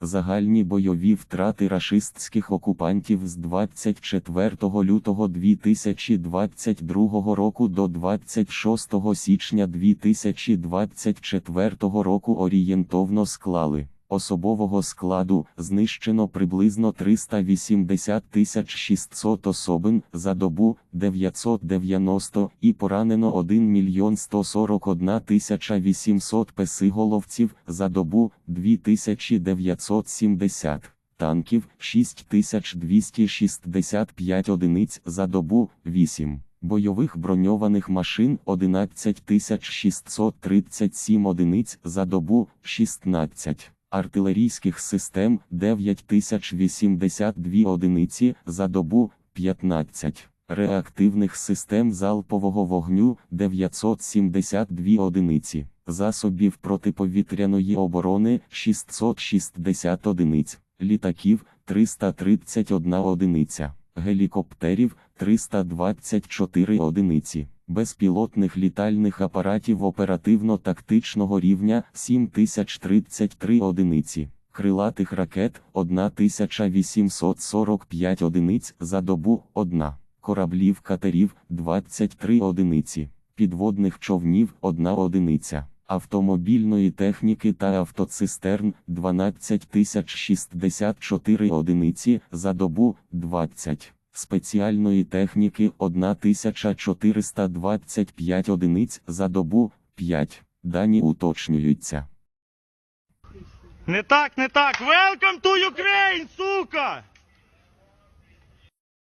Загальні бойові втрати рашистських окупантів з 24 лютого 2022 року до 26 січня 2024 року орієнтовно склали. Особового складу знищено приблизно 380 600 особин за добу 990 і поранено 1 мільйон 141 800 песиголовців за добу 2970 танків 6265 одиниць за добу 8. Бойових броньованих машин 11637 одиниць за добу 16 артилерійських систем 9082 одиниці за добу 15, реактивних систем залпового вогню 972 одиниці, засобів протиповітряної оборони 660 одиниць, літаків 331 одиниця, гелікоптерів 324 одиниці. Безпілотних літальних апаратів оперативно-тактичного рівня 7033 одиниці, крилатих ракет 1845 одиниць за добу 1, кораблів катерів 23 одиниці, підводних човнів 1 одиниця, автомобільної техніки та автоцистерн 12064 одиниці за добу 20 спеціальної техніки 1425 одиниць за добу 5. Дані уточнюються. Не так, не так. Welcome to Ukraine!